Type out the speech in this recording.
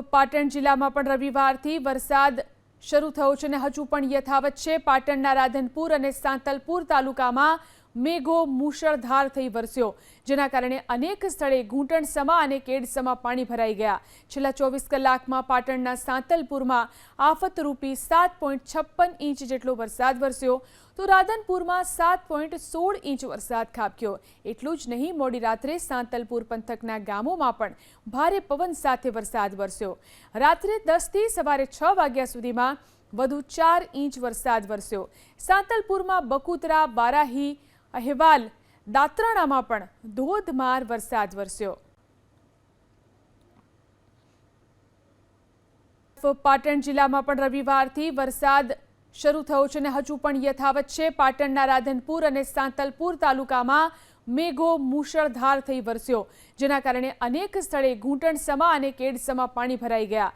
પાટણ જિલ્લામાં પણ રવિવારથી વરસાદ શરૂ થયો છે અને હજુ પણ યથાવત છે. પાટણના રાધનપુર અને સાંતલપુર તાલુકામાં મેઘો મુશળધાર થઈ વરસ્યો. જેના કારણે અનેક સ્થળે ઘૂંટણસમા અને કેડસમા પાણી ભરાઈ ગયા. છેલ્લા ચોવીસ કલાકમાં પાટણના સાંતલપુરમાં આફતરૂપી સાત પોઈન્ટ છપ્પન ઇંચ જેટલો વરસાદ વરસ્યો તો રાધનપુરમાં સાત પોઈન્ટ સોળ ઇંચ વરસાદ ખાબક્યો. એટલું જ નહીં, મોડી રાત્રે સાંતલપુર પંથકના ગામોમાં પણ ભારે પવન સાથે વરસાદ વરસ્યો. રાત્રે દસથી સવારે છ વાગ્યા સુધીમાં વધુ ચાર ઇંચ વરસાદ વરસ્યો. સાંતલપુરમાં બકુતરા, બારાહી અહેવાલ, દાત્રાણામાં પણ ધોધમાર વરસાદ વરસ્યો. પાટણ જિલ્લામાં પણ રવિવારથી વરસાદ શરૂ થયો છે અને હજુ પણ યથાવત છે. પાટણના રાધનપુર અને સાંતલપુર તાલુકામાં મેઘો મુશળધાર થઈ વરસ્યો, જેના કારણે અનેક સ્થળે ઘૂંટણસમા અને કેડસમા પાણી ભરાઈ ગયા.